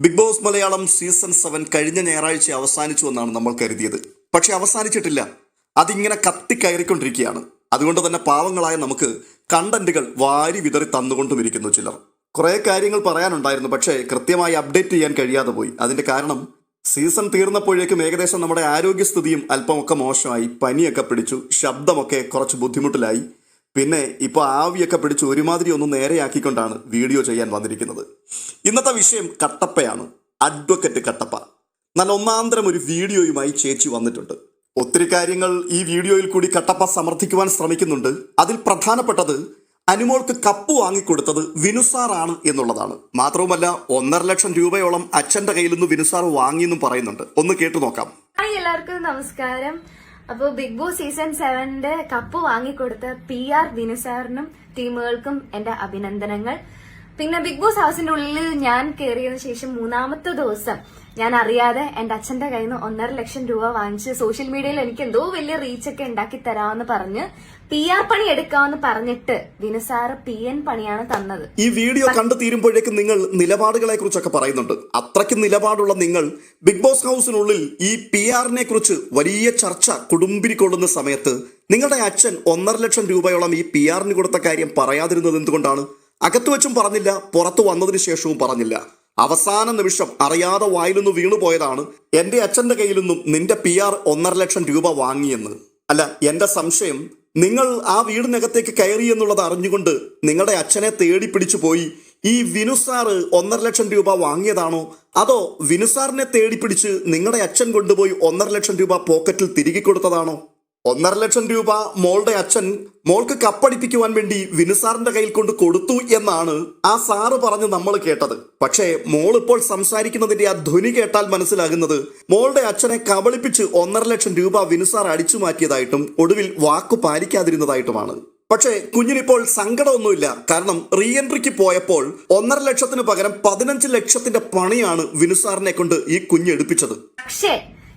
Bigg Boss Malayalam season seven കഴിഞ്ഞ ഞായറാഴ്ച അവസാനിച്ചു എന്നാണ് നമ്മൾ കരുതിയത്. പക്ഷെ അവസാനിച്ചിട്ടില്ല. അതിങ്ങനെ കത്തിക്കയറിക്കൊണ്ടിരിക്കുകയാണ് അതുകൊണ്ട് തന്നെ പാവങ്ങളായ നമുക്ക് കണ്ടന്റുകൾ വാരി വിതറി തന്നുകൊണ്ടുമിരിക്കുന്നു ചിലർ. കുറേ കാര്യങ്ങൾ പറയാനുണ്ടായിരുന്നു പക്ഷേ കൃത്യമായി അപ്ഡേറ്റ് ചെയ്യാൻ കഴിയാതെ പോയി. അതിന്റെ കാരണം സീസൺ തീർന്നപ്പോഴേക്കും ഏകദേശം നമ്മുടെ ആരോഗ്യസ്ഥിതിയും അല്പമൊക്കെ മോശമായി. പനിയൊക്കെ പിടിച്ചു ശബ്ദമൊക്കെ കുറച്ച് ബുദ്ധിമുട്ടിലായി. പിന്നെ ഇപ്പോൾ ആവിയൊക്കെ പിടിച്ച് ഒരുമാതിരി ഒന്ന് നേരെയാക്കിക്കൊണ്ടാണ് വീഡിയോ ചെയ്യാൻ വന്നിരിക്കുന്നത്. ഇന്നത്തെ വിഷയം കട്ടപ്പയാണ്. അഡ്വക്കറ്റ് കട്ടപ്പ. നല്ല ഒന്നാന്തരം ഒരു വീഡിയോയുമായി ചേച്ചി വന്നിട്ടുണ്ട്. ഒത്തിരി കാര്യങ്ങൾ ഈ വീഡിയോയിൽ കൂടി കട്ടപ്പ സമർത്ഥിക്കുവാൻ ശ്രമിക്കുന്നുണ്ട്. അതിൽ പ്രധാനപ്പെട്ടത് അനുമോൾക്ക് കപ്പ് വാങ്ങിക്കൊടുത്തത് വിനുസാറാണ് എന്നുള്ളതാണ്. മാത്രവുമല്ല ഒന്നര ലക്ഷം രൂപയോളം അച്ഛന്റെ കയ്യിൽ നിന്ന് വിനുസാർ വാങ്ങിയെന്നും പറയുന്നുണ്ട്. ഒന്ന് കേട്ടു നോക്കാം. എല്ലാവർക്കും നമസ്കാരം. അപ്പൊ ബിഗ് ബോസ് സീസൺ സെവന്റെ കപ്പ് വാങ്ങിക്കൊടുത്ത പി ആർ വിനുസാറിനും ടീമുകൾക്കും എന്റെ അഭിനന്ദനങ്ങൾ. പിന്നെ ബിഗ് ബോസ് ഹൗസിന്റെ ഉള്ളിൽ ഞാൻ കയറിയതിനു ശേഷം മൂന്നാമത്തെ ദിവസം ഞാൻ അറിയാതെ എന്റെ അച്ഛന്റെ കയ്യിൽ നിന്ന് ഒന്നര ലക്ഷം രൂപ വാങ്ങിച്ച് സോഷ്യൽ മീഡിയയിൽ എനിക്ക് എന്തോ വലിയ റീച്ച് ഒക്കെ ഉണ്ടാക്കി തരാമെന്ന് പറഞ്ഞ് പി ആർ പണി എടുക്കാമെന്ന് പറഞ്ഞിട്ട് വിനുസാറ് പി എൻ പണിയാണ് തന്നത്. ഈ വീഡിയോ കണ്ടു തീരുമ്പോഴേക്കും നിങ്ങൾ നിലപാടുകളെ കുറിച്ചൊക്കെ പറയുന്നുണ്ട്. അത്രയ്ക്ക് നിലപാടുള്ള നിങ്ങൾ ബിഗ് ബോസ് ഹൗസിനുള്ളിൽ ഈ പി ആറിനെ കുറിച്ച് വലിയ ചർച്ച കുടുംബിരിക്കൊള്ളുന്ന സമയത്ത് നിങ്ങളുടെ അച്ഛൻ ഒന്നര ലക്ഷം രൂപയോളം ഈ പി ആറിന് കൊടുത്ത കാര്യം പറയാതിരുന്നത് എന്തുകൊണ്ടാണ്? അകത്തു വെച്ചും പറഞ്ഞില്ല പുറത്തു വന്നതിന് ശേഷവും പറഞ്ഞില്ല. അവസാന നിമിഷം അറിയാതെ വായിൽ നിന്ന് വീണുപോയതാണ് എന്റെ അച്ഛന്റെ കയ്യിൽ നിന്നും നിന്റെ പി ആർ ഒന്നര ലക്ഷം രൂപ വാങ്ങിയെന്ന്. അല്ല എന്റെ സംശയം നിങ്ങൾ ആ വീടിനകത്തേക്ക് കയറി എന്നുള്ളത് അറിഞ്ഞുകൊണ്ട് നിങ്ങളുടെ അച്ഛനെ തേടി പിടിച്ചു പോയി ഈ വിനു വിനുസാറ് ഒന്നര ലക്ഷം രൂപ വാങ്ങിയതാണോ? അതോ വിനുസാറിനെ തേടി പിടിച്ച് നിങ്ങളുടെ അച്ഛൻ കൊണ്ടുപോയി ഒന്നര ലക്ഷം രൂപ പോക്കറ്റിൽ തിരികെ കൊടുത്തതാണോ? ഒന്നര ലക്ഷം രൂപ മോളുടെ അച്ഛൻ മോൾക്ക് കപ്പടിപ്പിക്കുവാൻ വേണ്ടി വിനുസാറിന്റെ കയ്യിൽ കൊണ്ട് കൊടുത്തു എന്നാണ് ആ സാറ് പറഞ്ഞ് നമ്മൾ കേട്ടത്. പക്ഷേ മോൾ ഇപ്പോൾ സംസാരിക്കുന്നതിന്റെ ആ ധ്വനി കേട്ടാൽ മനസ്സിലാകുന്നത് മോളുടെ അച്ഛനെ കബളിപ്പിച്ച് ഒന്നര ലക്ഷം രൂപ വിനുസാർ അടിച്ചു മാറ്റിയതായിട്ടും ഒടുവിൽ വാക്കു പാലിക്കാതിരുന്നതായിട്ടുമാണ്. പക്ഷേ കുഞ്ഞിനിപ്പോൾ സങ്കടമൊന്നുമില്ല. കാരണം റീഎൻട്രിക്ക് പോയപ്പോൾ ഒന്നര ലക്ഷത്തിന് പകരം പതിനഞ്ച് ലക്ഷത്തിന്റെ പണിയാണ് വിനുസാറിനെ കൊണ്ട് ഈ കുഞ്ഞ് എടുപ്പിച്ചത്. പക്ഷേ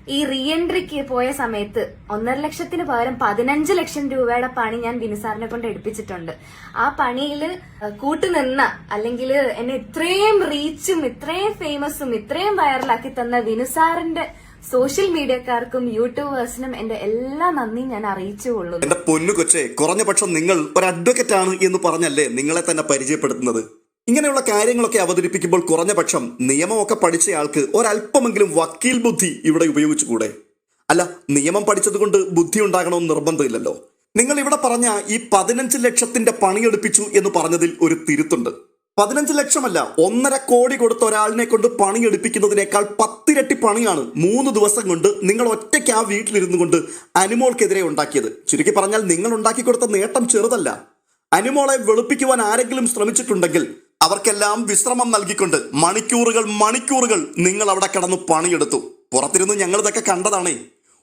ഈ റീ എൻട്രിക്ക് പോയ സമയത്ത് ഒന്നര ലക്ഷത്തിന് പകരം പതിനഞ്ച് ലക്ഷം രൂപയുടെ പണി ഞാൻ ബിനുസാറിനെ കൊണ്ട് എടുപ്പിച്ചിട്ടുണ്ട്. ആ പണിയിൽ കൂട്ടുനിന്ന അല്ലെങ്കിൽ എന്നെ ഇത്രയും റീച്ചും ഇത്രയും ഫേമസും ഇത്രയും വൈറലാക്കി തന്ന ബിനുസാറിന്റെ സോഷ്യൽ മീഡിയക്കാർക്കും യൂട്യൂബേഴ്സിനും എന്റെ എല്ലാ നന്ദിയും ഞാൻ അറിയിച്ചു കൊള്ളുന്നു എന്റെ പൊന്നു കൊച്ചേ കുറഞ്ഞ പക്ഷം നിങ്ങൾ ഒരു അഡ്വക്കറ്റ് ആണ് എന്ന് പറഞ്ഞല്ലേ നിങ്ങളെ തന്നെ പരിചയപ്പെടുത്തുന്നത്? ഇങ്ങനെയുള്ള കാര്യങ്ങളൊക്കെ അവതരിപ്പിക്കുമ്പോൾ കുറഞ്ഞ പക്ഷം നിയമമൊക്കെ പഠിച്ചയാൾക്ക് ഒരല്പമെങ്കിലും വക്കീൽ ബുദ്ധി ഇവിടെ ഉപയോഗിച്ചുകൂടെ? അല്ല നിയമം പഠിച്ചതുകൊണ്ട് ബുദ്ധി ഉണ്ടാകണമെന്ന് നിർബന്ധമില്ലല്ലോ. നിങ്ങൾ ഇവിടെ പറഞ്ഞ ഈ പതിനഞ്ച് ലക്ഷത്തിന്റെ പണിയെടുപ്പിച്ചു എന്ന് പറഞ്ഞതിൽ ഒരു തിരുത്തുണ്ട്. പതിനഞ്ച് ലക്ഷമല്ല ഒന്നര കോടി കൊടുത്ത ഒരാളിനെ കൊണ്ട് പണിയെടുപ്പിക്കുന്നതിനേക്കാൾ പത്തിരട്ടി പണിയാണ് മൂന്ന് ദിവസം കൊണ്ട് നിങ്ങൾ ഒറ്റയ്ക്ക് ആ വീട്ടിലിരുന്നു കൊണ്ട് അനുമോൾക്കെതിരെ ഉണ്ടാക്കിയത്. ചുരുക്കി പറഞ്ഞാൽ നിങ്ങൾ ഉണ്ടാക്കി കൊടുത്ത നേട്ടം ചെറുതല്ല. അനുമോളെ വെളുപ്പിക്കുവാൻ ആരെങ്കിലും ശ്രമിച്ചിട്ടുണ്ടെങ്കിൽ അവർക്കെല്ലാം വിശ്രമം നൽകിക്കൊണ്ട് മണിക്കൂറുകൾ മണിക്കൂറുകൾ നിങ്ങൾ അവിടെ കിടന്ന് പണിയെടുത്തു. പുറത്തിരുന്ന് ഞങ്ങൾ ഇതൊക്കെ കണ്ടതാണേ.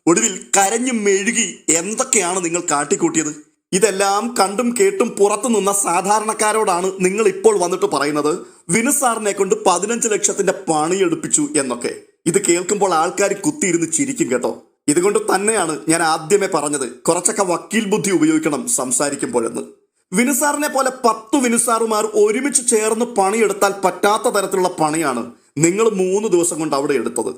ഒടുവിൽ കരഞ്ഞു മെഴുകി എന്തൊക്കെയാണ് നിങ്ങൾ കാട്ടിക്കൂട്ടിയത്? ഇതെല്ലാം കണ്ടും കേട്ടും പുറത്തു നിന്ന സാധാരണക്കാരോടാണ് നിങ്ങൾ ഇപ്പോൾ വന്നിട്ട് പറയുന്നത്. വിനുസാറിനെ കൊണ്ട് പതിനഞ്ച് ലക്ഷത്തിന്റെ പണിയെടുപ്പിച്ചു എന്നൊക്കെ. ഇത് കേൾക്കുമ്പോൾ ആൾക്കാർ കുത്തിയിരുന്ന് ചിരിക്കും കേട്ടോ. ഇതുകൊണ്ട് തന്നെയാണ് ഞാൻ ആദ്യമേ പറഞ്ഞത്. കുറച്ചൊക്കെ വക്കീൽ ബുദ്ധി ഉപയോഗിക്കണം സംസാരിക്കുമ്പോഴെന്ന് വിനുസാറിനെ പോലെ പത്ത് വിനുസാറുമാർ ഒരുമിച്ച് ചേർന്ന് പണിയെടുത്താൽ പറ്റാത്ത തരത്തിലുള്ള പണിയാണ് നിങ്ങൾ മൂന്ന് ദിവസം കൊണ്ട് അവിടെ എടുത്തത്.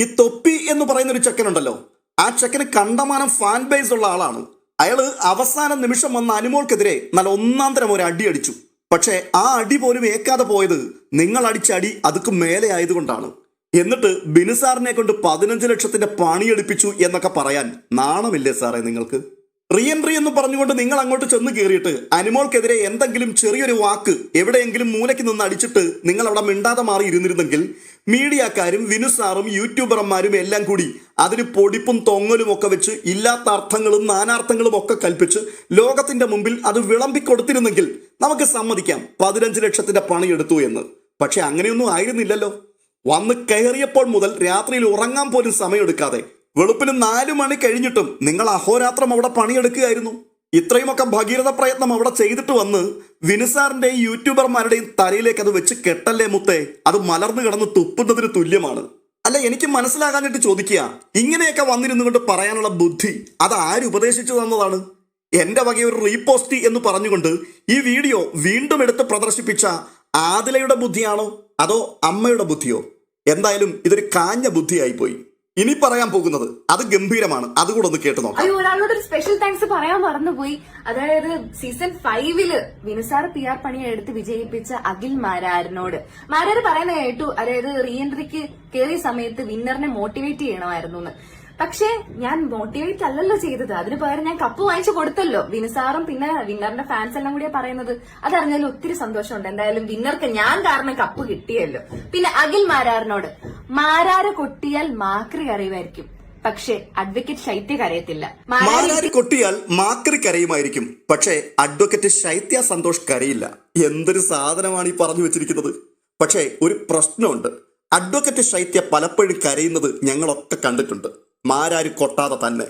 ഈ തൊപ്പി എന്ന് പറയുന്ന ഒരു ചെക്കനുണ്ടല്ലോ. ആ ചെക്കന് കണ്ടമാനം ഫാൻ ബേസ് ഉള്ള ആളാണ്. അയാൾ അവസാന നിമിഷം വന്ന അനുമോൾക്കെതിരെ നല്ല ഒന്നാം തരം ഒരു അടി അടിച്ചു. പക്ഷേ ആ അടി പോലും ഏക്കാതെ പോയത് നിങ്ങൾ അടിച്ച അടി അതുക്ക് മേലെ ആയതുകൊണ്ടാണ്. എന്നിട്ട് ബിനുസാറിനെ കൊണ്ട് പതിനഞ്ച് ലക്ഷത്തിന്റെ പണിയെടുപ്പിച്ചു എന്നൊക്കെ പറയാൻ നാണമില്ലേ സാറേ നിങ്ങൾക്ക്? റീ എൻട്രി എന്ന് പറഞ്ഞുകൊണ്ട് നിങ്ങൾ അങ്ങോട്ട് ചെന്ന് കയറിയിട്ട് അനിമോൾക്കെതിരെ എന്തെങ്കിലും ചെറിയൊരു വാക്ക് എവിടെയെങ്കിലും മൂലയ്ക്ക് നിന്ന് അടിച്ചിട്ട് നിങ്ങൾ അവിടെ മിണ്ടാതെ മാറി ഇരുന്നിരുന്നെങ്കിൽ മീഡിയക്കാരും വിനുസാറും യൂട്യൂബർമാരും എല്ലാം കൂടി അതിന് പൊടിപ്പും തൊങ്ങലും ഒക്കെ വെച്ച് ഇല്ലാത്ത അർത്ഥങ്ങളും നാനാർത്ഥങ്ങളും ഒക്കെ കൽപ്പിച്ച് ലോകത്തിന്റെ മുമ്പിൽ അത് വിളമ്പിക്കൊടുത്തിരുന്നെങ്കിൽ നമുക്ക് സമ്മതിക്കാം. പതിനഞ്ച് ലക്ഷത്തിന്റെ പണിയെടുത്തു എന്ന്. പക്ഷെ അങ്ങനെയൊന്നും ആയിരുന്നില്ലല്ലോ. വന്ന് കയറിയപ്പോൾ മുതൽ രാത്രിയിൽ ഉറങ്ങാൻ പോലും സമയമെടുക്കാതെ വെളുപ്പിന് നാലു മണി കഴിഞ്ഞിട്ടും നിങ്ങൾ അഹോരാത്രം അവിടെ പണിയെടുക്കുകയായിരുന്നു. ഇത്രയുമൊക്കെ ഭഗീരഥ പ്രയത്നം അവിടെ ചെയ്തിട്ട് വന്ന് വിനുസാറിന്റെയും യൂട്യൂബർമാരുടെയും തലയിലേക്ക് അത് വെച്ച് കെട്ടല്ലേ മുത്തേ? അത് മലർന്നു കിടന്ന് തുപ്പുന്നതിന് തുല്യമാണ്. അല്ല എനിക്ക് മനസ്സിലാകാഞ്ഞിട്ട് ചോദിക്കുക ഇങ്ങനെയൊക്കെ വന്നിരുന്നു കൊണ്ട് പറയാനുള്ള ബുദ്ധി അത് ആര് ഉപദേശിച്ചു തന്നതാണ്? വക ഒരു റീപോസ്റ്റ് എന്ന് പറഞ്ഞുകൊണ്ട് ഈ വീഡിയോ വീണ്ടും എടുത്ത് പ്രദർശിപ്പിച്ച ആദിലയുടെ ബുദ്ധിയാണോ അതോ അമ്മയുടെ ബുദ്ധിയോ? എന്തായാലും ഇതൊരു കാഞ്ഞ ബുദ്ധിയായി പോയി ഇനി പറയാൻ പോകുന്നത് അത് ഗംഭീരമാണ്. അതുകൂടെ ഒന്ന് കേട്ടു നോക്കാം. അയ്യോ ഒരാളോട് ഒരു സ്പെഷ്യൽ താങ്ക്സ് പറയാൻ മറന്നുപോയി. അതായത് സീസൺ ഫൈവിൽ വിനുസാർ പി ആർ പണിയെ എടുത്ത് വിജയിപ്പിച്ച അഖിൽ മാരാരനോട്. മാരാർ പറയുന്ന കേട്ടു. അതായത് റീ എൻട്രിക്ക് കയറിയ സമയത്ത് വിന്നറിനെ മോട്ടിവേറ്റ് ചെയ്യണമായിരുന്നു എന്ന് പക്ഷേ ഞാൻ മോട്ടിവേറ്റ് അല്ലല്ലോ ചെയ്തത്. അതിന് പകരം ഞാൻ കപ്പ് വാങ്ങിച്ചു കൊടുത്തല്ലോ. വിനുസാറും പിന്നെ വിന്നറിന്റെ ഫാൻസ് എല്ലാം കൂടിയാ പറയുന്നത്. അതറിഞ്ഞാലും ഒത്തിരി സന്തോഷമുണ്ട്. എന്തായാലും വിന്നർക്ക് ഞാൻ കാരണം കപ്പ് കിട്ടിയല്ലോ. പിന്നെ അഖിൽ മാരാറിനോട് മാരാറ് കൊട്ടിയാൽ മാക്രി അറിയുമായിരിക്കും പക്ഷേ അഡ്വക്കേറ്റ് ശൈത്യ കരയത്തില്ല. മാരാര മാരാരി കൊട്ടിയാൽ മാക്രി കരയുമായിരിക്കും. പക്ഷേ അഡ്വക്കേറ്റ് ശൈത്യ സന്തോഷ് കരയില്ല. എന്തൊരു സാധനമാണ് ഈ പറഞ്ഞു വെച്ചിരിക്കുന്നത്? പക്ഷേ ഒരു പ്രശ്നമുണ്ട്. അഡ്വക്കേറ്റ് ശൈത്യ പലപ്പോഴും കരയുന്നത് ഞങ്ങളൊക്കെ കണ്ടിട്ടുണ്ട്. മാരാരി കൊട്ടാതെ തന്നെ.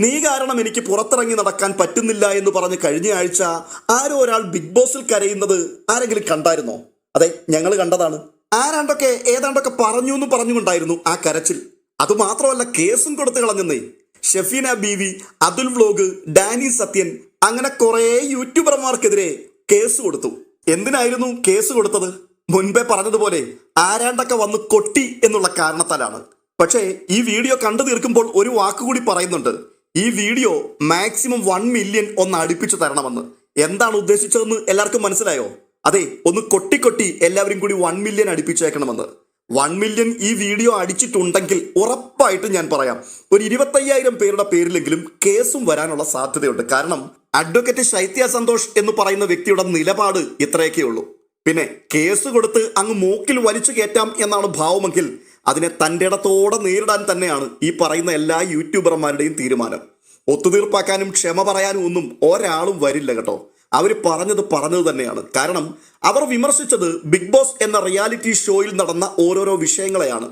നീ കാരണം എനിക്ക് പുറത്തിറങ്ങി നടക്കാൻ പറ്റുന്നില്ല എന്ന് പറഞ്ഞ് കഴിഞ്ഞ ആഴ്ച ആരോ ഒരാൾ ബിഗ് ബോസിൽ കരയുന്നത് ആരെങ്കിലും കണ്ടായിരുന്നോ? അതെ ഞങ്ങൾ കണ്ടതാണ്. ആരാണ്ടൊക്കെ ഏതാണ്ടൊക്കെ പറഞ്ഞു എന്ന് പറഞ്ഞുകൊണ്ടായിരുന്നു ആ കരച്ചിൽ. അതുമാത്രമല്ല കേസും കൊടുത്തു കളഞ്ഞെന്നേ. ഷെഫീന ബീവി അതുൽ വ്ലോഗ് ഡാനി സത്യൻ അങ്ങനെ കുറേ യൂട്യൂബർമാർക്കെതിരെ കേസ് കൊടുത്തു. എന്തിനായിരുന്നു കേസ് കൊടുത്തത്? മുൻപേ പറഞ്ഞതുപോലെ ആരാണ്ടൊക്കെ വന്ന് കൊട്ടി എന്നുള്ള കാരണത്താലാണ്. പക്ഷേ ഈ വീഡിയോ കണ്ടു തീർക്കുമ്പോൾ ഒരു വാക്കുകൂടി പറയുന്നുണ്ട്. ഈ വീഡിയോ മാക്സിമം വൺ മില്യൺ ഒന്ന് അടുപ്പിച്ചു തരണമെന്ന്. എന്താണ് ഉദ്ദേശിച്ചതെന്ന് എല്ലാവർക്കും മനസ്സിലായോ? അതെ ഒന്ന് കൊട്ടി കൊട്ടി എല്ലാവരും കൂടി വൺ മില്യൺ അടുപ്പിച്ചേക്കണമെന്ന്. വൺ മില്യൺ ഈ വീഡിയോ അടിച്ചിട്ടുണ്ടെങ്കിൽ ഉറപ്പായിട്ട് ഞാൻ പറയാം. ഒരു ഇരുപത്തയ്യായിരം പേരുടെ പേരിലെങ്കിലും കേസും വരാനുള്ള സാധ്യതയുണ്ട്. കാരണം അഡ്വക്കേറ്റ് ശൈത്യ സന്തോഷ് എന്ന് പറയുന്ന വ്യക്തിയുടെ നിലപാട് ഇത്രയൊക്കെ ഉള്ളൂ. പിന്നെ കേസ് കൊടുത്ത് അങ്ങ് മൂക്കിൽ വലിച്ചു കയറ്റാം എന്നാണ് ഭാവമെങ്കിൽ അതിനെ തന്റെ ഇടത്തോടെ നേരിടാൻ തന്നെയാണ് ഈ പറയുന്ന എല്ലാ യൂട്യൂബർമാരുടെയും തീരുമാനം. ഒത്തുതീർപ്പാക്കാനും ക്ഷമ പറയാനും ഒന്നും ഒരാളും വരില്ല കേട്ടോ. അവർ പറഞ്ഞത് പറഞ്ഞത് തന്നെയാണ്. കാരണം അവർ വിമർശിച്ചത് ബിഗ് ബോസ് എന്ന റിയാലിറ്റി ഷോയിൽ നടന്ന ഓരോരോ വിഷയങ്ങളെയാണ്.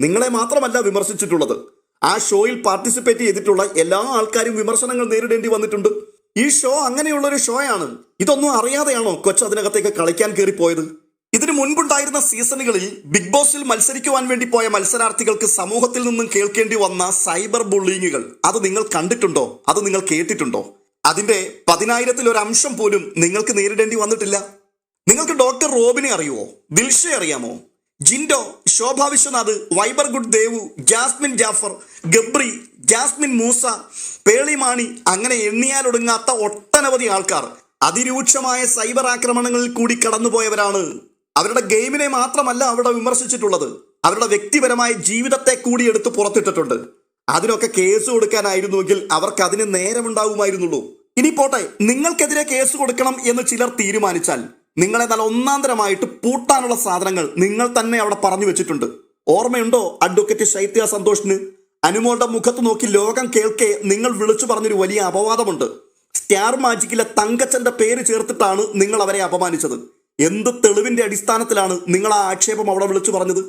നിങ്ങളെ മാത്രമല്ല വിമർശിച്ചിട്ടുള്ളത്. ആ ഷോയിൽ പാർട്ടിസിപ്പേറ്റ് ചെയ്തിട്ടുള്ള എല്ലാ ആൾക്കാരും വിമർശനങ്ങൾ നേരിടേണ്ടി വന്നിട്ടുണ്ട്. ഈ ഷോ അങ്ങനെയുള്ള ഒരു ഷോയാണ്. ഇതൊന്നും അറിയാതെയാണോ കൊച്ചു അതിനകത്തേക്ക് കളിക്കാൻ കയറിപ്പോയത്? ഇതിനു മുൻപുണ്ടായിരുന്ന സീസണുകളിൽ ബിഗ് ബോസിൽ മത്സരിക്കുവാൻ വേണ്ടി പോയ മത്സരാർത്ഥികൾക്ക് സമൂഹത്തിൽ നിന്നും കേൾക്കേണ്ടി വന്ന സൈബർ ബുള്ളിങ്ങുകൾ. അത് നിങ്ങൾ കണ്ടിട്ടുണ്ടോ? അത് നിങ്ങൾ കേട്ടിട്ടുണ്ടോ? അതിന്റെ പതിനായിരത്തിൽ ഒരു അംശം പോലും നിങ്ങൾക്ക് നേരിടേണ്ടി വന്നിട്ടില്ല. നിങ്ങൾക്ക് ഡോക്ടർ റോബിനെ അറിയുമോ ദിൽഷയെ അറിയാമോ? Jinto Shobha Viswanath Viber good Devu Jasmine Jafar Gabri Jasmine Moosa Pearle Maaney അങ്ങനെ എണ്ണിയാലൊടുങ്ങാത്ത ഒട്ടനവധി ആൾക്കാർ അതിരൂക്ഷമായ സൈബർ ആക്രമണങ്ങളിൽ കൂടി കടന്നുപോയവരാണ്. അവരുടെ ഗെയിമിനെ മാത്രമല്ല അവിടെ വിമർശിച്ചിട്ടുള്ളത്. അവരുടെ വ്യക്തിപരമായ ജീവിതത്തെ കൂടി എടുത്ത് പുറത്തിട്ടിട്ടുണ്ട്. അതിനൊക്കെ കേസ് കൊടുക്കാനായിരുന്നുവെങ്കിൽ അവർക്ക് അതിന് നേരമുണ്ടാവുമായിരുന്നുള്ളൂ. ഇനി പോട്ടെ നിങ്ങൾക്കെതിരെ കേസ് കൊടുക്കണം എന്ന് ചിലർ തീരുമാനിച്ചാൽ നിങ്ങളെ നല്ല ഒന്നാന്തരമായിട്ട് പൂട്ടാനുള്ള സാധനങ്ങൾ നിങ്ങൾ തന്നെ അവിടെ പറഞ്ഞു വെച്ചിട്ടുണ്ട്. ഓർമ്മയുണ്ടോ അഡ്വക്കേറ്റ് ശൈത്യ സന്തോഷിന്? അനുമോളുടെ മുഖത്ത് നോക്കി ലോകം കേൾക്കെ നിങ്ങൾ വിളിച്ചു പറഞ്ഞൊരു വലിയ അപവാദമുണ്ട്. സ്റ്റാർ മാജിക്കിലെ തങ്കച്ചന്റെ പേര് ചേർത്തിട്ടാണ് നിങ്ങൾ അവരെ അപമാനിച്ചത്. എന്ത് തെളിവിന്റെ അടിസ്ഥാനത്തിലാണ് നിങ്ങൾ ആ ആക്ഷേപം അവിടെ വിളിച്ചു പറഞ്ഞത്?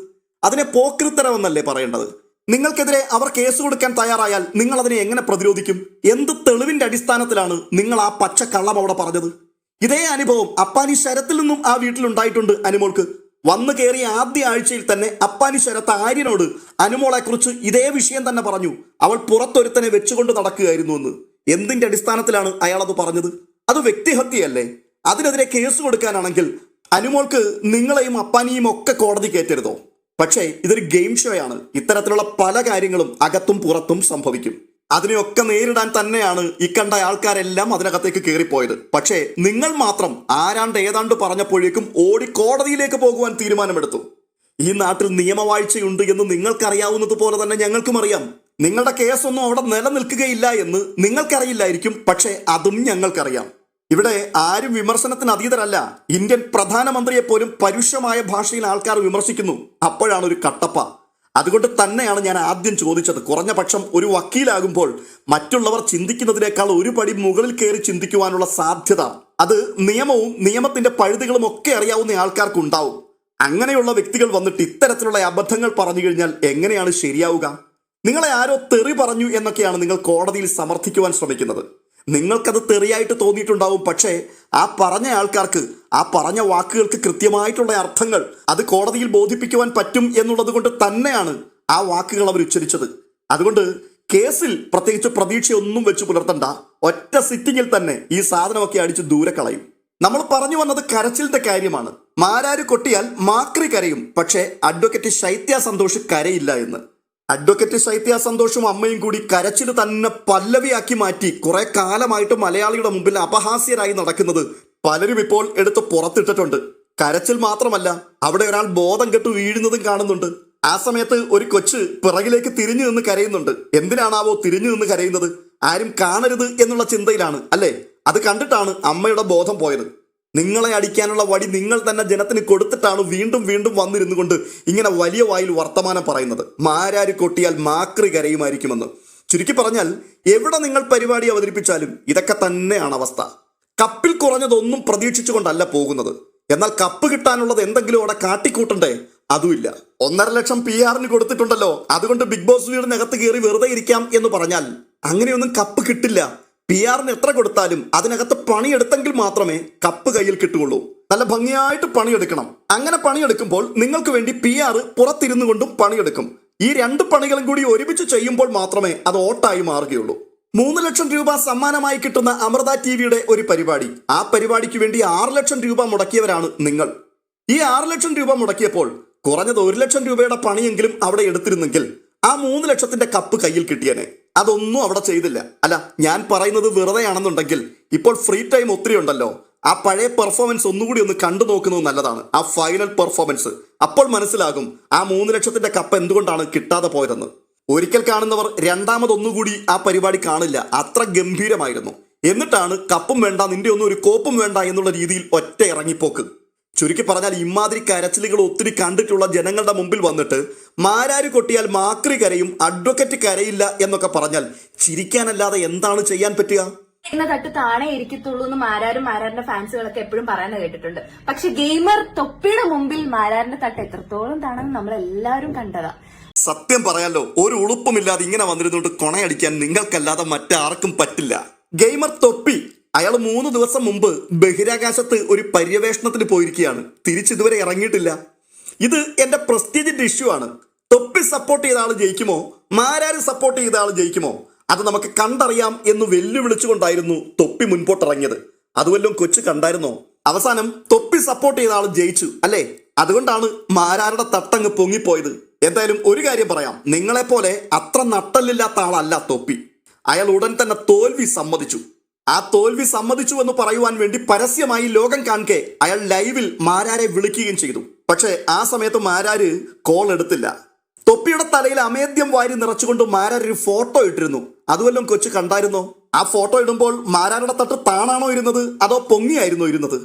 അതിനെ പോക്കൃത്തരമെന്നല്ലേ പറയേണ്ടത്? നിങ്ങൾക്കെതിരെ അവർ കേസ് കൊടുക്കാൻ തയ്യാറായാൽ നിങ്ങൾ അതിനെ എങ്ങനെ പ്രതിരോധിക്കും? എന്ത് തെളിവിന്റെ അടിസ്ഥാനത്തിലാണ് നിങ്ങൾ ആ പച്ച കള്ളം അവിടെ പറഞ്ഞത്? ഇതേ അനുഭവം അപ്പാനി ശരത്തിൽ നിന്നും ആ വീട്ടിലുണ്ടായിട്ടുണ്ട് അനുമോൾക്ക്. വന്നു കയറിയ ആദ്യ ആഴ്ചയിൽ തന്നെ അപ്പാനി ശരത്ത് ആര്യനോട് അനുമോളെ കുറിച്ച് ഇതേ വിഷയം തന്നെ പറഞ്ഞു. അവൾ പുറത്തൊരുത്തനെ വെച്ചുകൊണ്ട് നടക്കുകയായിരുന്നു എന്ന്. എന്തിന്റെ അടിസ്ഥാനത്തിലാണ് അയാൾ അത് പറഞ്ഞത്? അത് വ്യക്തിഹത്യയല്ലേ? അതിനെതിരെ കേസ് കൊടുക്കാനാണെങ്കിൽ അനുമോൾക്ക് നിങ്ങളെയും അപ്പാനിയും ഒക്കെ കോടതി കയറ്റരുതോ? പക്ഷേ ഇതൊരു ഗെയിം ഷോയാണ്. ഇത്തരത്തിലുള്ള പല കാര്യങ്ങളും അകത്തും പുറത്തും സംഭവിക്കും. അതിനെയൊക്കെ നേരിടാൻ തന്നെയാണ് ഈ കണ്ട ആൾക്കാരെല്ലാം അതിനകത്തേക്ക് കയറിപ്പോയത്. പക്ഷേ നിങ്ങൾ മാത്രം ആരാണ്ട് ഏതാണ്ട് പറഞ്ഞപ്പോഴേക്കും ഓടി കോടതിയിലേക്ക് പോകുവാൻ തീരുമാനമെടുത്തു. ഈ നാട്ടിൽ നിയമവാഴ്ചയുണ്ട് എന്ന് നിങ്ങൾക്കറിയാവുന്നത് പോലെ തന്നെ ഞങ്ങൾക്കും അറിയാം. നിങ്ങളുടെ കേസൊന്നും അവിടെ നിലനിൽക്കുകയില്ല എന്ന് നിങ്ങൾക്കറിയില്ലായിരിക്കും. പക്ഷേ അതും ഞങ്ങൾക്കറിയാം. ഇവിടെ ആരും വിമർശനത്തിന് അതീതരല്ല. ഇന്ത്യൻ പ്രധാനമന്ത്രിയെ പോലും പരുഷമായ ഭാഷയിൽ ആൾക്കാർ വിമർശിക്കുന്നു. അപ്പോഴാണ് ഒരു കട്ടപ്പ. അതുകൊണ്ട് തന്നെയാണ് ഞാൻ ആദ്യം ചോദിച്ചത്. കുറഞ്ഞ പക്ഷം ഒരു വക്കീലാകുമ്പോൾ മറ്റുള്ളവർ ചിന്തിക്കുന്നതിനേക്കാൾ ഒരു പടി മുകളിൽ കയറി ചിന്തിക്കുവാനുള്ള സാധ്യത. അത് നിയമവും നിയമത്തിന്റെ പഴുതുകളും ഒക്കെ അറിയാവുന്ന ആൾക്കാർക്കുണ്ടാവും. അങ്ങനെയുള്ള വ്യക്തികൾ വന്നിട്ട് ഇത്തരത്തിലുള്ള അബദ്ധങ്ങൾ പറഞ്ഞു കഴിഞ്ഞാൽ എങ്ങനെയാണ് ശരിയാവുക? നിങ്ങളെ ആരോ തെറി പറഞ്ഞു എന്നൊക്കെയാണ് നിങ്ങൾ കോടതിയിൽ സമർത്ഥിക്കുവാൻ ശ്രമിക്കുന്നത്. നിങ്ങൾക്കത് തെറിയായിട്ട് തോന്നിയിട്ടുണ്ടാവും. പക്ഷേ ആ പറഞ്ഞ ആൾക്കാർക്ക് ആ പറഞ്ഞ വാക്കുകൾക്ക് കൃത്യമായിട്ടുള്ള അർത്ഥങ്ങൾ അത് കോടതിയിൽ ബോധിപ്പിക്കുവാൻ പറ്റും എന്നുള്ളത് കൊണ്ട് തന്നെയാണ് ആ വാക്കുകൾ അവർ ഉച്ചരിച്ചത്. അതുകൊണ്ട് കേസിൽ പ്രത്യേകിച്ച് പ്രതീക്ഷയൊന്നും വെച്ച് പുലർത്തണ്ട. ഒറ്റ സിറ്റിങ്ങിൽ തന്നെ ഈ സാധനമൊക്കെ അടിച്ച് ദൂരെ കളയും. നമ്മൾ പറഞ്ഞു വന്നത് കരച്ചിലിന്റെ കാര്യമാണ്. മാരാര് കൊട്ടിയാൽ മാക്രി കരയും. പക്ഷേ അഡ്വക്കേറ്റ് ശൈത്യ സന്തോഷ് കരയില്ല എന്ന്. അഡ്വക്കേറ്റ് ശൈത്യ സന്തോഷും അമ്മയും കൂടി കരച്ചിൽ തന്നെ പല്ലവിയാക്കി മാറ്റി കുറെ കാലമായിട്ട് മലയാളിയുടെ മുമ്പിൽ അപഹാസ്യരായി നടക്കുന്നത് പലരും ഇപ്പോൾ എടുത്ത് പുറത്തിട്ടിട്ടുണ്ട്. കരച്ചിൽ മാത്രമല്ല അവിടെ ഒരാൾ ബോധം കെട്ട് വീഴുന്നതും കാണുന്നുണ്ട്. ആ സമയത്ത് ഒരു കൊച്ച് പിറകിലേക്ക് തിരിഞ്ഞു നിന്ന് കരയുന്നുണ്ട്. എന്തിനാണാവോ തിരിഞ്ഞു നിന്ന് കരയുന്നത്? ആരും കാണരുത് എന്നുള്ള ചിന്തയിലാണ് അല്ലേ? അത് കണ്ടിട്ടാണ് അമ്മയുടെ ബോധം പോയത്. നിങ്ങളെ അടിക്കാനുള്ള വടി നിങ്ങൾ തന്നെ ജനത്തിന് കൊടുത്തിട്ടാണ് വീണ്ടും വീണ്ടും വന്നിരുന്നു കൊണ്ട് ഇങ്ങനെ വലിയ വായിൽ വർത്തമാനം പറയുന്നത്. മാരാരി കൊട്ടിയാൽ മാക്രി കരയുമായിരിക്കുമെന്ന്. ചുരുക്കി പറഞ്ഞാൽ എവിടെ നിങ്ങൾ പരിപാടി അവതരിപ്പിച്ചാലും ഇതൊക്കെ തന്നെയാണ് അവസ്ഥ. കപ്പിൽ കുറഞ്ഞതൊന്നും പ്രതീക്ഷിച്ചുകൊണ്ടല്ല പോകുന്നത്. എന്നാൽ കപ്പ് കിട്ടാനുള്ളത് എന്തെങ്കിലും അവിടെ കാട്ടിക്കൂട്ടണ്ടേ? അതുമില്ല. ഒന്നര ലക്ഷം പി ആറിന് കൊടുത്തിട്ടുണ്ടല്ലോ. അതുകൊണ്ട് ബിഗ് ബോസ് വീടിനകത്ത് കയറി വെറുതെ ഇരിക്കാം എന്ന് പറഞ്ഞാൽ അങ്ങനെയൊന്നും കപ്പ് കിട്ടില്ല. പി ആറിന് എത്ര കൊടുത്താലും അതിനകത്ത് പണിയെടുത്തെങ്കിൽ മാത്രമേ കപ്പ് കയ്യിൽ കിട്ടുകയുള്ളൂ. നല്ല ഭംഗിയായിട്ട് പണിയെടുക്കണം. അങ്ങനെ പണിയെടുക്കുമ്പോൾ നിങ്ങൾക്ക് വേണ്ടി പി ആർ പുറത്തിരുന്നു കൊണ്ടും പണിയെടുക്കും. ഈ രണ്ട് പണികളും കൂടി ഒരുമിച്ച് ചെയ്യുമ്പോൾ മാത്രമേ അത് ഓട്ടായി മാറുകയുള്ളൂ. മൂന്ന് ലക്ഷം രൂപ സമ്മാനമായി കിട്ടുന്ന അമൃത ടി വിയുടെ ഒരു പരിപാടി. ആ പരിപാടിക്ക് വേണ്ടി ആറ് ലക്ഷം രൂപ മുടക്കിയവരാണ് നിങ്ങൾ. ഈ ആറ് ലക്ഷം രൂപ മുടക്കിയപ്പോൾ കുറഞ്ഞത് ഒരു ലക്ഷം രൂപയുടെ പണിയെങ്കിലും അവിടെ എടുത്തിരുന്നെങ്കിൽ ആ മൂന്ന് ലക്ഷത്തിന്റെ കപ്പ് കയ്യിൽ കിട്ടിയനെ. അതൊന്നും അവിടെ ചെയ്തില്ല. അല്ല ഞാൻ പറയുന്നത് വെറുതെയാണെന്നുണ്ടെങ്കിൽ ഇപ്പോൾ ഫ്രീ ടൈം ഒത്തിരി ഉണ്ടല്ലോ. ആ പഴയ പെർഫോമൻസ് ഒന്നുകൂടി ഒന്ന് കണ്ടു നോക്കുന്നത് നല്ലതാണ്. ആ ഫൈനൽ പെർഫോമൻസ് അപ്പോൾ മനസ്സിലാകും ആ മൂന്ന് ലക്ഷത്തിന്റെ കപ്പ് എന്തുകൊണ്ടാണ് കിട്ടാതെ പോയതെന്ന്. ഒരിക്കൽ കാണുന്നവർ രണ്ടാമതൊന്നുകൂടി ആ പരിപാടി കാണില്ല. അത്ര ഗംഭീരമായിരുന്നു. എന്നിട്ടാണ് കപ്പും വേണ്ട നിന്റെ ഒന്നും ഒരു കോപ്പും വേണ്ട എന്നുള്ള രീതിയിൽ ഒറ്റ ഇറങ്ങിപ്പോക്ക്. ചുരുക്കി പറഞ്ഞാൽ ഇമാതിരി കരച്ചിലുകൾ ഒത്തിരി കണ്ടിട്ടുള്ള ജനങ്ങളുടെ മുമ്പിൽ വന്നിട്ട് മാരാര് കൊട്ടിയാൽ മാക്രി കരയും അഡ്വക്കറ്റ് കരയില്ല എന്നൊക്കെ പറഞ്ഞാൽ ചിരിക്കാനല്ലാതെ എന്താണ് ചെയ്യാൻ പറ്റുക? എന്ന തട്ട് താണെ ഇരിക്കത്തുള്ളൂ എന്ന് മാരാരും മാരാറിന്റെ ഫാൻസുകളൊക്കെ എപ്പോഴും പറയാൻ കേട്ടിട്ടുണ്ട്. പക്ഷെ ഗെയിമർ തൊപ്പിയുടെ മുമ്പിൽ മാരാറിന്റെ തട്ട് എത്രത്തോളം താണെന്ന് നമ്മൾ എല്ലാവരും കണ്ടതാ. സത്യം പറയാലോ ഒരു ഉളുപ്പുമില്ലാതെ ഇങ്ങനെ വന്നിരുന്നുകൊണ്ട് കൊണയടിക്കാൻ നിങ്ങൾക്കല്ലാതെ മറ്റാർക്കും പറ്റില്ല. ഗെയിമർ തൊപ്പി അയാൾ മൂന്ന് ദിവസം മുമ്പ് ബഹിരാകാശത്ത് ഒരു പര്യവേഷണത്തിന് പോയിരിക്കുകയാണ്. തിരിച്ചിതുവരെ ഇറങ്ങിയിട്ടില്ല. ഇത് എന്റെ പ്രസ്റ്റീജിന്റെ ഇഷ്യൂ ആണ്. തൊപ്പി സപ്പോർട്ട് ചെയ്ത ആൾ ജയിക്കുമോ? മാരാര് സപ്പോർട്ട് ചെയ്ത ആൾ ജയിക്കുമോ? അത് നമുക്ക് കണ്ടറിയാം എന്ന് വെല്ലുവിളിച്ചുകൊണ്ടായിരുന്നു തൊപ്പി മുൻപോട്ട് ഇറങ്ങിയത് അതുവല്ലോ കൊച്ചു കണ്ടായിരുന്നോ? അവസാനം തൊപ്പി സപ്പോർട്ട് ചെയ്ത ആൾ ജയിച്ചു അല്ലേ? അതുകൊണ്ടാണ് മാരാരുടെ തട്ടങ്ങ് പൊങ്ങിപ്പോയത്. എന്തായാലും ഒരു കാര്യം പറയാം. നിങ്ങളെപ്പോലെ അത്ര നട്ടല്ലില്ലാത്ത ആളല്ല തൊപ്പി. അയാൾ ഉടൻ തന്നെ തോൽവി സമ്മതിച്ചു. ആ തോൽവി സമ്മതിച്ചു എന്ന് പറയുവാൻ വേണ്ടി പരസ്യമായി ലോകം കാണിക്കെ അയാൾ ലൈവിൽ മാരാരെ വിളിക്കുകയും ചെയ്തു. പക്ഷേ ആ സമയത്ത് മാരാര് കോൾ എടുത്തില്ല. തൊപ്പിയുടെ തലയിൽ അമേദ്യം വാരി നിറച്ചുകൊണ്ട് മാരാർ ഒരു ഫോട്ടോ ഇട്ടിരുന്നു. അതുവല്ലോ കൊച്ചു കണ്ടായിരുന്നോ? ആ ഫോട്ടോ ഇടുമ്പോൾ മാരാരുടെ തട്ട് താണാണോ ഇരുന്നത്? അതോ പൊങ്ങിയായിരുന്നോ ഇരുന്നത്?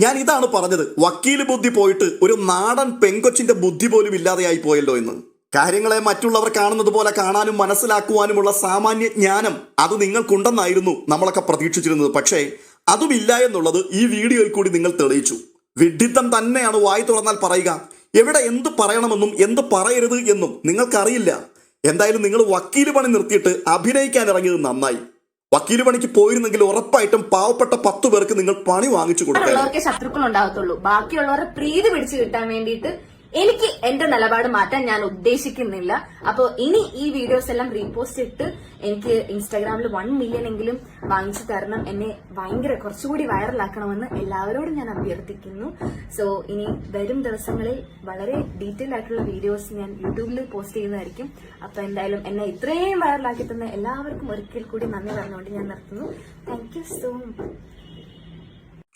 ഞാൻ ഇതാണ് പറഞ്ഞത്. വക്കീൽ ബുദ്ധി പോയിട്ട് ഒരു നാടൻ പെങ്കൊച്ചിന്റെ ബുദ്ധി പോലും ഇല്ലാതെയായി പോയല്ലോ എന്ന്. കാര്യങ്ങളെ മറ്റുള്ളവർ കാണുന്നത് പോലെ കാണാനും മനസ്സിലാക്കുവാനുമുള്ള സാമാന്യ ജ്ഞാനം അത് നിങ്ങൾക്കുണ്ടെന്നായിരുന്നു നമ്മളൊക്കെ പ്രതീക്ഷിച്ചിരുന്നത്. പക്ഷേ അതുമില്ല എന്നുള്ളത് ഈ വീഡിയോയിൽ കൂടി നിങ്ങൾ തെളിയിച്ചു. വിഡ്ഢിത്തം തന്നെയാണ് വായി തുറന്നാൽ പറയുക. എവിടെ എന്ത് പറയണമെന്നും എന്ത് പറയരുത് എന്നും നിങ്ങൾക്കറിയില്ല. എന്തായാലും നിങ്ങൾ വക്കീൽ പണി നിർത്തിയിട്ട് അഭിനയിക്കാൻ ഇറങ്ങിയത് നന്നായി. വക്കീൽ പണിക്ക് പോയിരുന്നെങ്കിൽ ഉറപ്പായിട്ടും പാവപ്പെട്ട പത്ത് പേർക്ക് നിങ്ങൾ പണി വാങ്ങിച്ചു കൊടുക്കും ശത്രുക്കൾ ഉണ്ടാകത്തുള്ളൂ. ബാക്കിയുള്ളവരെ പ്രീതി പിടിച്ചു കിട്ടാൻ വേണ്ടിയിട്ട് എനിക്ക് എന്റെ നിലപാട് മാറ്റാൻ ഞാൻ ഉദ്ദേശിക്കുന്നില്ല. അപ്പൊ ഇനി ഈ വീഡിയോസ് എല്ലാം റീപോസ്റ്റ് ഇട്ട് എനിക്ക് ഇൻസ്റ്റാഗ്രാമിൽ വൺ മില്യൺ എങ്കിലും വാങ്ങിച്ചു തരണം. എന്നെ ഭയങ്കര കുറച്ചുകൂടി വൈറലാക്കണമെന്ന് എല്ലാവരോടും ഞാൻ അഭ്യർത്ഥിക്കുന്നു. സോ ഇനി വരും ദിവസങ്ങളിൽ വളരെ ഡീറ്റെയിൽ ആയിട്ടുള്ള വീഡിയോസ് ഞാൻ യൂട്യൂബിൽ പോസ്റ്റ് ചെയ്യുന്നതായിരിക്കും. അപ്പൊ എന്തായാലും എന്നെ ഇത്രയും വൈറലാക്കി തന്ന എല്ലാവർക്കും ഒരിക്കൽ കൂടി നന്ദി പറഞ്ഞുകൊണ്ട് ഞാൻ നിർത്തുന്നു. താങ്ക് യു സോ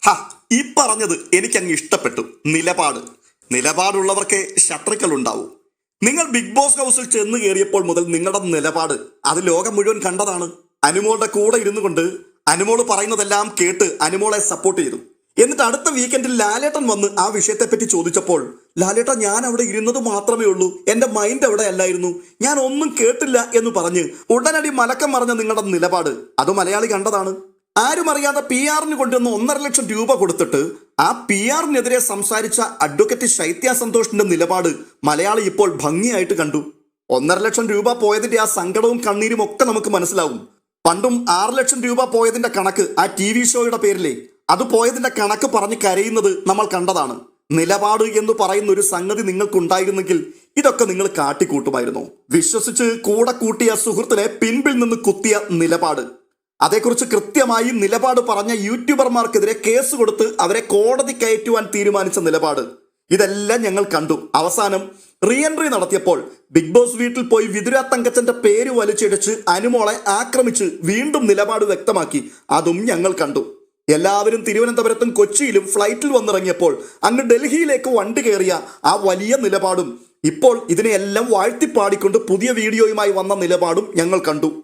മച്ച് ഈ പറഞ്ഞത് എനിക്കങ്ങ് ഇഷ്ടപ്പെട്ടു. നിലപാട്. നിലപാടുള്ളവർക്ക് ശത്രുക്കൾ ഉണ്ടാവും നിങ്ങൾ ബിഗ് ബോസ് ഹൗസിൽ ചെന്ന് കയറിയപ്പോൾ മുതൽ നിങ്ങളുടെ നിലപാട് അത് ലോകം മുഴുവൻ കണ്ടതാണ്. അനുമോളുടെ കൂടെ ഇരുന്നു കൊണ്ട് അനുമോൾ പറയുന്നതെല്ലാം കേട്ട് അനുമോളെ സപ്പോർട്ട് ചെയ്തു. എന്നിട്ട് അടുത്ത വീക്കെൻഡിൽ ലാലേട്ടൻ വന്ന് ആ വിഷയത്തെ പറ്റി ചോദിച്ചപ്പോൾ ലാലേട്ടൻ ഞാൻ അവിടെ ഇരുന്നത് മാത്രമേ ഉള്ളൂ. എന്റെ മൈൻഡ് അവിടെ അല്ലായിരുന്നു. ഞാൻ ഒന്നും കേട്ടില്ല എന്ന് പറഞ്ഞ് ഉടനടി മലക്കം മറിഞ്ഞ നിങ്ങളുടെ നിലപാട് അത് മലയാളി കണ്ടതാണ്. ആരും അറിയാതെ പി ആറിന് കൊണ്ടുവന്ന് ഒന്നര ലക്ഷം രൂപ കൊടുത്തിട്ട് ആ പി ആറിനെതിരെ സംസാരിച്ച അഡ്വക്കേറ്റ് ശൈത്യ സന്തോഷിന്റെ നിലപാട് മലയാളി ഇപ്പോൾ ഭംഗിയായിട്ട് കണ്ടു. ഒന്നര ലക്ഷം രൂപ പോയതിന്റെ ആ സങ്കടവും കണ്ണീരും ഒക്കെ നമുക്ക് മനസ്സിലാവും. പണ്ടും ആറ് ലക്ഷം രൂപ പോയതിന്റെ കണക്ക് ആ ടി വി ഷോയുടെ പേരിലെ. അത് പോയതിന്റെ കണക്ക് പറഞ്ഞ് കരയുന്നത് നമ്മൾ കണ്ടതാണ്. നിലപാട് എന്ന് പറയുന്ന ഒരു സംഗതി നിങ്ങൾക്കുണ്ടായിരുന്നെങ്കിൽ ഇതൊക്കെ നിങ്ങൾ കാട്ടിക്കൂട്ടുമായിരുന്നു. വിശ്വസിച്ച് കൂടെ കൂട്ടിയ സുഹൃത്തിനെ പിൻപിൽ നിന്ന് കുത്തിയ നിലപാട്. അതേക്കുറിച്ച് കൃത്യമായി നിലപാട് പറഞ്ഞ യൂട്യൂബർമാർക്കെതിരെ കേസ് കൊടുത്ത് അവരെ കോടതി കയറ്റുവാൻ തീരുമാനിച്ച നിലപാട്. ഇതെല്ലാം ഞങ്ങൾ കണ്ടു. അവസാനം റീഎൻട്രി നടത്തിയപ്പോൾ ബിഗ് ബോസ് വീട്ടിൽ പോയി വിതുര തങ്കച്ചന്റെ പേര് വലിച്ചിടിച്ച് അനുമോളെ ആക്രമിച്ച് വീണ്ടും നിലപാട് വ്യക്തമാക്കി. അതും ഞങ്ങൾ കണ്ടു. എല്ലാവരും തിരുവനന്തപുരത്തും കൊച്ചിയിലും ഫ്ലൈറ്റിൽ വന്നിറങ്ങിയപ്പോൾ അങ്ങ് ഡൽഹിയിലേക്ക് വണ്ടി കയറിയ ആ വലിയ നിലപാടും ഇപ്പോൾ ഇതിനെയെല്ലാം വാഴ്ത്തിപ്പാടിക്കൊണ്ട് പുതിയ വീഡിയോയുമായി വന്ന നിലപാടും ഞങ്ങൾ കണ്ടു.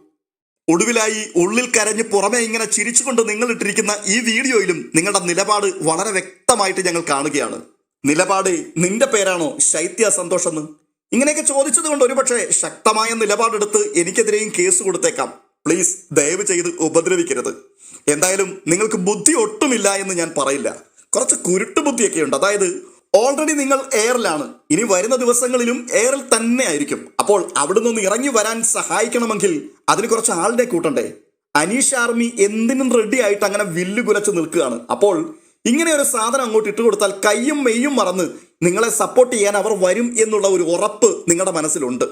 ഒടുവിലായി ഉള്ളിൽ കരഞ്ഞ് പുറമെ ഇങ്ങനെ ചിരിച്ചുകൊണ്ട് നിങ്ങൾ ഇട്ടിരിക്കുന്ന ഈ വീഡിയോയിലും നിങ്ങളുടെ നിലപാട് വളരെ വ്യക്തമായിട്ട് ഞങ്ങൾ കാണുകയാണ്. നിലപാട് നിന്റെ പേരാണോ ശൈത്യ സന്തോഷ് എന്ന് ഇങ്ങനെയൊക്കെ ചോദിച്ചത് കൊണ്ട് ഒരുപക്ഷെ ശക്തമായ നിലപാടെടുത്ത് എനിക്കെതിരെയും കേസ് കൊടുത്തേക്കാം. പ്ലീസ് ദയവ് ചെയ്ത് ഉപദ്രവിക്കരുത്. എന്തായാലും നിങ്ങൾക്ക് ബുദ്ധി ഒട്ടുമില്ല എന്ന് ഞാൻ പറയില്ല. കുറച്ച് കുരുട്ട് ബുദ്ധിയൊക്കെ ഉണ്ട് അതായത് ഓൾറെഡി നിങ്ങൾ എയറിലാണ് ഇനി വരുന്ന ദിവസങ്ങളിലും എയറിൽ തന്നെ ആയിരിക്കും. അപ്പോൾ അവിടെ നിന്ന് ഇറങ്ങി വരാൻ സഹായിക്കണമെങ്കിൽ അതിന് കുറച്ച് ആളുടെ കൂട്ടണ്ടേ? അനീഷ് ആർമി എന്തിനും റെഡി ആയിട്ട് അങ്ങനെ വില്ല് കുലച്ച് നിൽക്കുകയാണ്. അപ്പോൾ ഇങ്ങനെ ഒരു സാധനം അങ്ങോട്ട് ഇട്ട് കൊടുത്താൽ കയ്യും മെയ്യും മറന്ന് നിങ്ങളെ സപ്പോർട്ട് ചെയ്യാൻ അവർ വരും എന്നുള്ള ഒരു ഉറപ്പ് നിങ്ങളുടെ മനസ്സിലുണ്ട്.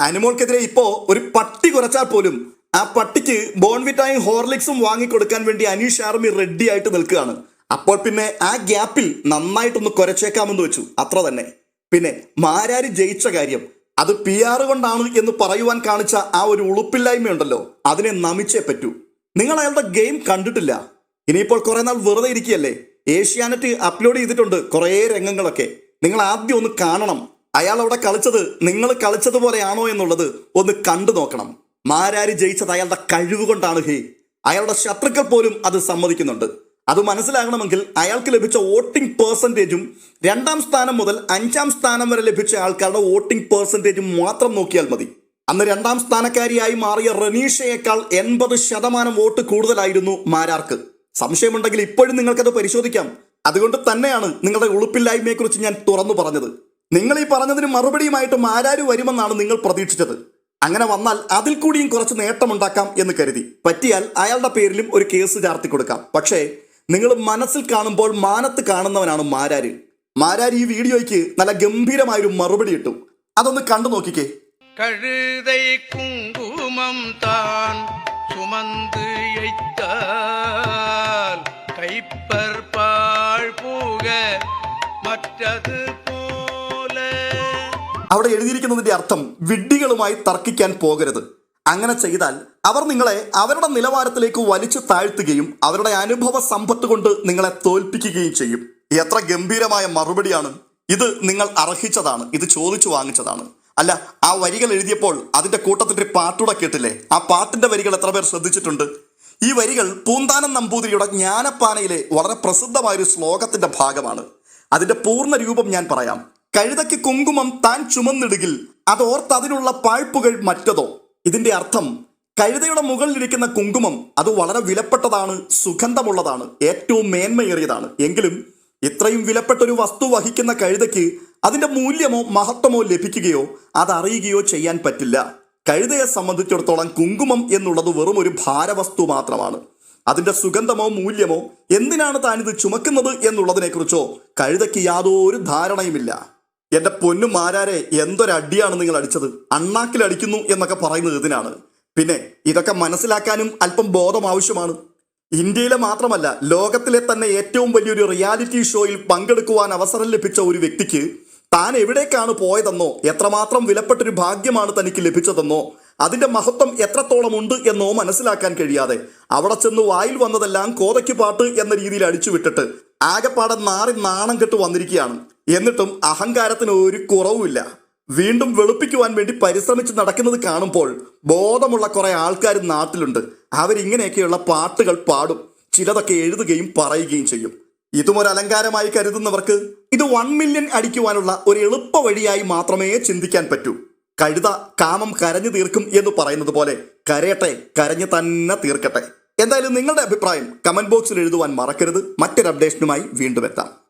അനിമോൾക്കെതിരെ ഇപ്പോ ഒരു പട്ടി കുറച്ചാൽ പോലും ആ പട്ടിക്ക് ബോൺവിറ്റായും ഹോർലിക്സും വാങ്ങിക്കൊടുക്കാൻ വേണ്ടി അനീഷ് ആർമി റെഡി ആയിട്ട് നിൽക്കുകയാണ്. അപ്പോൾ പിന്നെ ആ ഗ്യാപ്പിൽ നന്നായിട്ടൊന്ന് കുരച്ചേക്കാമെന്ന് വെച്ചു. അത്ര തന്നെ. പിന്നെ മാരാരി ജയിച്ച കാര്യം. അത് പി ആർ കൊണ്ടാണ് എന്ന് പറയുവാൻ കാണിച്ച ആ ഒരു ഉളുപ്പില്ലായ്മയുണ്ടല്ലോ. അതിനെ നമിച്ചേ പറ്റൂ. നിങ്ങൾ അയാളുടെ ഗെയിം കണ്ടിട്ടില്ല. ഇനിയിപ്പോൾ കുറെ നാൾ വെറുതെ ഇരിക്കുകയല്ലേ? ഏഷ്യാനെറ്റ് അപ്ലോഡ് ചെയ്തിട്ടുണ്ട് കുറേ രംഗങ്ങളൊക്കെ. നിങ്ങൾ ആദ്യം ഒന്ന് കാണണം. അയാൾ അവിടെ കളിച്ചത് നിങ്ങൾ കളിച്ചതുപോലെയാണോ എന്നുള്ളത് ഒന്ന് കണ്ടു നോക്കണം. മാരാരി ജയിച്ചത് അയാളുടെ കഴിവ് കൊണ്ടാണ് ഹേ. അയാളുടെ ശത്രുക്കൾ പോലും അത് സമ്മതിക്കുന്നുണ്ട്. അത് മനസ്സിലാകണമെങ്കിൽ അയാൾക്ക് ലഭിച്ച വോട്ടിംഗ് പേഴ്സന്റേജും രണ്ടാം സ്ഥാനം മുതൽ അഞ്ചാം സ്ഥാനം വരെ ലഭിച്ച ആൾക്കാരുടെ വോട്ടിംഗ് പേഴ്സന്റേജും മാത്രം നോക്കിയാൽ മതി. അന്ന് രണ്ടാം സ്ഥാനക്കാരിയായി മാറിയ റനീഷയേക്കാൾ എൺപത് ശതമാനം വോട്ട് കൂടുതലായിരുന്നു മാരാർക്ക്. സംശയമുണ്ടെങ്കിൽ ഇപ്പോഴും നിങ്ങൾക്കത് പരിശോധിക്കാം. അതുകൊണ്ട് തന്നെയാണ് നിങ്ങളുടെ ഉളുപ്പില്ലായ്മയെക്കുറിച്ച് ഞാൻ തുറന്നു പറഞ്ഞത്. നിങ്ങൾ ഈ പറഞ്ഞതിന് മറുപടിയുമായിട്ട് മാരാര് വരുമെന്നാണ് നിങ്ങൾ പ്രതീക്ഷിച്ചത്. അങ്ങനെ വന്നാൽ അതിൽ കൂടിയും കുറച്ച് നേട്ടമുണ്ടാക്കാം എന്ന് കരുതി. പറ്റിയാൽ അയാളുടെ പേരിലും ഒരു കേസ് ചാർത്തി കൊടുക്കാം. പക്ഷേ നിങ്ങൾ മനസ്സിൽ കാണുമ്പോൾ മാനത്ത് കാണുന്നവനാണ് മാരാര്. മാരാര് ഈ വീഡിയോയ്ക്ക് നല്ല ഗംഭീരമായൊരു മറുപടി ഇട്ടു. അതൊന്ന് കണ്ടു നോക്കിക്കേ. കഴുതൈ കുങ്കുമം താൻ സുമന്ത് കൈപ്പർ പാൾ മറ്റത് അവിടെ എഴുതിയിരിക്കുന്നതിന്റെ അർത്ഥം വിഡ്ഢികളുമായി തർക്കിക്കാൻ പോകരുത്. അങ്ങനെ ചെയ്താൽ അവർ നിങ്ങളെ അവരുടെ നിലവാരത്തിലേക്ക് വലിച്ചു താഴ്ത്തുകയും അവരുടെ അനുഭവ സമ്പത്ത് കൊണ്ട് നിങ്ങളെ തോൽപ്പിക്കുകയും ചെയ്യും. എത്ര ഗംഭീരമായ മറുപടിയാണ് ഇത് നിങ്ങൾ അർഹിച്ചതാണ് ഇത് ചോദിച്ചു വാങ്ങിച്ചതാണ്. അല്ല ആ വരികൾ എഴുതിയപ്പോൾ അതിന്റെ കൂട്ടത്തിന്റെ പാട്ടൂടെ കേട്ടില്ലേ? ആ പാട്ടിന്റെ വരികൾ എത്ര പേർ ശ്രദ്ധിച്ചിട്ടുണ്ട്? ഈ വരികൾ പൂന്താനം നമ്പൂതിരിയുടെ ജ്ഞാനപ്പാനയിലെ വളരെ പ്രസിദ്ധമായ ഒരു ശ്ലോകത്തിന്റെ ഭാഗമാണ്. അതിന്റെ പൂർണ രൂപം ഞാൻ പറയാം. കഴുതയ്ക്ക് കുങ്കുമം താൻ ചുമന്നിടുകിൽ അതോർത്തതിനുള്ള പാഴ്പ്പുകൾ മറ്റതോ? ഇതിന്റെ അർത്ഥം കഴുതയുടെ മുകളിലിരിക്കുന്ന കുങ്കുമം അത് വളരെ വിലപ്പെട്ടതാണ് സുഗന്ധമുള്ളതാണ് ഏറ്റവും മേന്മയേറിയതാണ്. എങ്കിലും ഇത്രയും വിലപ്പെട്ട ഒരു വസ്തു വഹിക്കുന്ന കഴുതയ്ക്ക് അതിന്റെ മൂല്യമോ മഹത്വമോ ലഭിക്കുകയോ അതറിയുകയോ ചെയ്യാൻ പറ്റില്ല. കഴുതയെ സംബന്ധിച്ചിടത്തോളം കുങ്കുമം എന്നുള്ളത് വെറും ഒരു ഭാരവസ്തു മാത്രമാണ്. അതിന്റെ സുഗന്ധമോ മൂല്യമോ എന്തിനാണ് താനിത് ചുമക്കുന്നത് എന്നുള്ളതിനെക്കുറിച്ചോ കഴുതയ്ക്ക് യാതൊരു ധാരണയുമില്ല. എന്റെ പൊന്നു മാരാരെ എന്തൊരടിയാണ് നിങ്ങൾ അടിച്ചത്? അണ്ണാക്കിൽ അടിക്കുന്നു എന്നൊക്കെ പറയുന്നത് ഇതിനാണ് പിന്നെ ഇതൊക്കെ മനസ്സിലാക്കാനും അല്പം ബോധം ആവശ്യമാണ്. ഇന്ത്യയിലെ മാത്രമല്ല ലോകത്തിലെ തന്നെ ഏറ്റവും വലിയൊരു റിയാലിറ്റി ഷോയിൽ പങ്കെടുക്കുവാൻ അവസരം ലഭിച്ച ഒരു വ്യക്തിക്ക് താൻ എവിടേക്കാണ് പോയതെന്നോ എത്രമാത്രം വിലപ്പെട്ടൊരു ഭാഗ്യമാണ് തനിക്ക് ലഭിച്ചതെന്നോ അതിന്റെ മഹത്വം എത്രത്തോളം ഉണ്ട് എന്നോ മനസ്സിലാക്കാൻ കഴിയാതെ അവിടെ ചെന്ന് വായിൽ വന്നതെല്ലാം കോതയ്ക്ക് പാട്ട് എന്ന രീതിയിൽ അടിച്ചു വിട്ടിട്ട് ആകെപ്പാടെ നാറി നാണം കെട്ട് വന്നിരിക്കുകയാണ്. എന്നിട്ടും അഹങ്കാരത്തിന് ഒരു കുറവുമില്ല. വീണ്ടും വെളുപ്പിക്കുവാൻ വേണ്ടി പരിശ്രമിച്ച് നടക്കുന്നത് കാണുമ്പോൾ ബോധമുള്ള കുറെ ആൾക്കാർ നാട്ടിലുണ്ട്. അവരിങ്ങനെയൊക്കെയുള്ള പാട്ടുകൾ പാടും. ചിലതൊക്കെ എഴുതുകയും പറയുകയും ചെയ്യും. ഇതും ഒരു അലങ്കാരമായി കരുതുന്നവർക്ക് ഇത് വൺ മില്യൺ അടിക്കുവാനുള്ള ഒരു എളുപ്പ വഴിയായി മാത്രമേ ചിന്തിക്കാൻ പറ്റൂ. കഴുത കാമം കരഞ്ഞു തീർക്കും എന്ന് പറയുന്നത് പോലെ കരയട്ടെ കരഞ്ഞു തന്നെ തീർക്കട്ടെ. എന്തായാലും നിങ്ങളുടെ അഭിപ്രായം കമന്റ് ബോക്സിൽ എഴുതുവാൻ മറക്കരുത്. മറ്റൊരു അപ്ഡേഷനുമായി വീണ്ടും എത്താം.